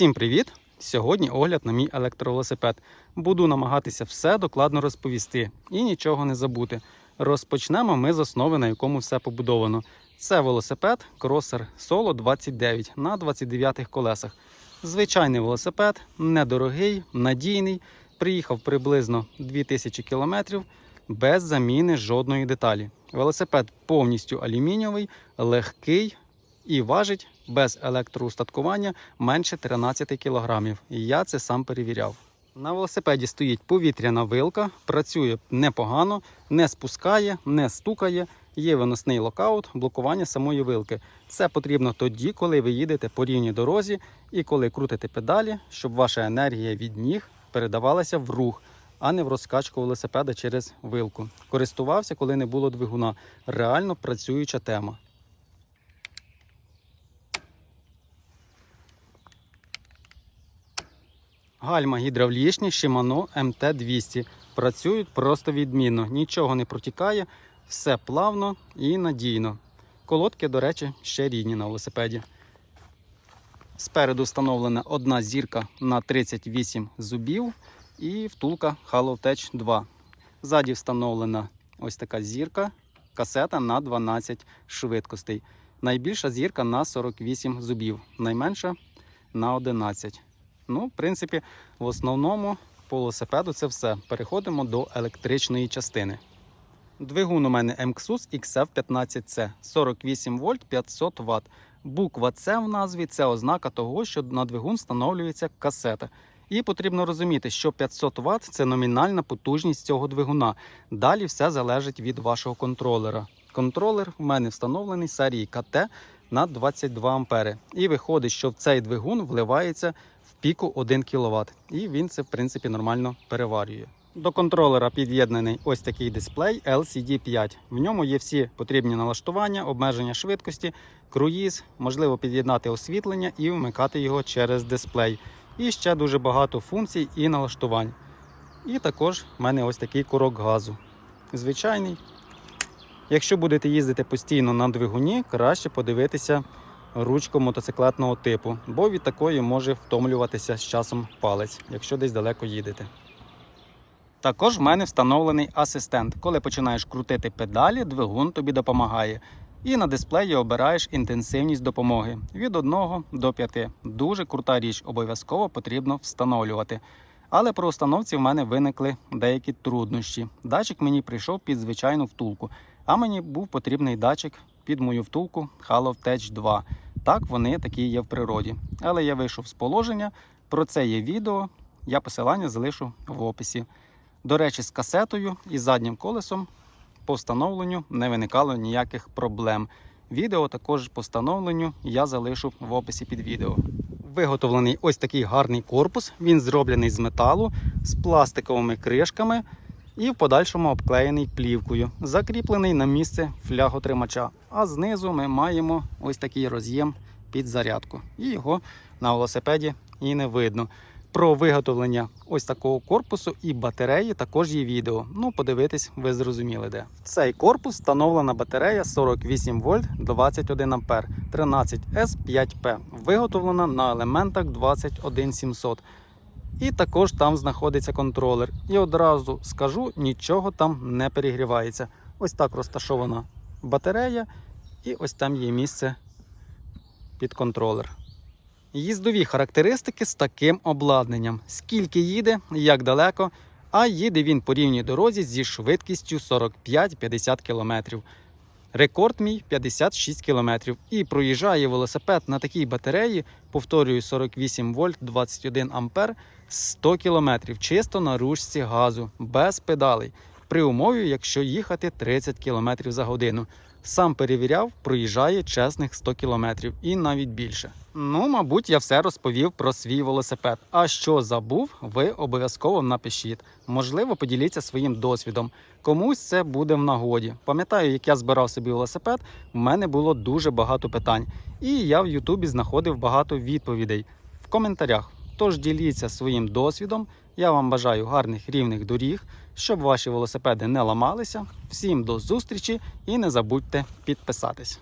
Всім привіт! Сьогодні огляд на мій електровелосипед. Буду намагатися все докладно розповісти і нічого не забути. Розпочнемо ми з основи, на якому все побудовано. Це велосипед кросер Solo 29 на 29 колесах. Звичайний велосипед, недорогий, надійний. Приїхав приблизно 2000 км без заміни жодної деталі. Велосипед повністю алюмінієвий, легкий і важить без електроустаткування менше 13 кг. І я це сам перевіряв. На велосипеді стоїть повітряна вилка, працює непогано, не спускає, не стукає. Є виносний локаут, блокування самої вилки. Це потрібно тоді, коли ви їдете по рівній дорозі і коли крутите педалі, щоб ваша енергія від ніг передавалася в рух, а не в розкачку велосипеда через вилку. Користувався, коли не було двигуна. Реально працююча тема. Гальма гідравлічні Shimano MT200. Працюють просто відмінно, нічого не протікає, все плавно і надійно. Колодки, до речі, ще рідні на велосипеді. Спереду встановлена одна зірка на 38 зубів і втулка Halotech 2. Ззаді встановлена ось така зірка, касета на 12 швидкостей. Найбільша зірка на 48 зубів, найменша на 11. Ну, в принципі, в основному по велосипеду це все. Переходимо до електричної частини. Двигун у мене MXUS XF15C 48 вольт 500 Вт. Буква С в назві це ознака того, що на двигун встановлюється касета. І потрібно розуміти, що 500 Вт це номінальна потужність цього двигуна. Далі все залежить від вашого контролера. Контролер у мене встановлений серії КТ на 22 А. І виходить, що в цей двигун вливається в піку 1 кВт. І він це, в принципі, нормально переварює. До контролера під'єднаний ось такий дисплей LCD5. В ньому є всі потрібні налаштування, обмеження швидкості, круїз, можливо під'єднати освітлення і вмикати його через дисплей. І ще дуже багато функцій і налаштувань. І також в мене ось такий курок газу. Звичайний. Якщо будете їздити постійно на двигуні, краще подивитися ручку мотоциклетного типу, бо від такої може втомлюватися з часом палець, якщо десь далеко їдете. Також в мене встановлений асистент. Коли починаєш крутити педалі, двигун тобі допомагає. І на дисплеї обираєш інтенсивність допомоги від 1 до 5. Дуже крута річ, обов'язково потрібно встановлювати. Але при установці в мене виникли деякі труднощі. Датчик мені прийшов під звичайну втулку, а мені був потрібний датчик під мою втулку Halotech 2. Так, вони такі є в природі. Але я вийшов з положення. Про це є відео. Я посилання залишу в описі. До речі, з касетою і заднім колесом по встановленню не виникало ніяких проблем. Відео також по встановленню я залишу в описі під відео. Виготовлений ось такий гарний корпус. Він зроблений з металу з пластиковими кришками і в подальшому обклеєний плівкою, закріплений на місце фляготримача. А знизу ми маємо ось такий роз'єм під зарядку. І його на велосипеді і не видно. Про виготовлення ось такого корпусу і батареї також є відео. Ну, подивитись, ви зрозуміли де. В цей корпус встановлена батарея 48 вольт 21 ампер 13S5P. Виготовлена на елементах 21700. І також там знаходиться контролер. І одразу скажу, нічого там не перегрівається. Ось так розташована батарея, і ось там є місце під контролер. Їздові характеристики з таким обладнанням. Скільки їде, як далеко, а їде він по рівній дорозі зі швидкістю 45-50 км. Рекорд мій 56 км. І проїжджає велосипед на такій батареї, повторюю, 48 вольт 21 ампер 100 км чисто на ручці газу, без педалей. При умові, якщо їхати 30 км за годину. Сам перевіряв, проїжджає чесних 100 км і навіть більше. Ну, мабуть, я все розповів про свій велосипед. А що забув, ви обов'язково напишіть. Можливо, поділіться своїм досвідом. Комусь це буде в нагоді. Пам'ятаю, як я збирав собі велосипед, в мене було дуже багато питань. І я в Ютубі знаходив багато відповідей в коментарях. Тож діліться своїм досвідом. Я вам бажаю гарних рівних доріг, щоб ваші велосипеди не ламалися. Всім до зустрічі і не забудьте підписатись.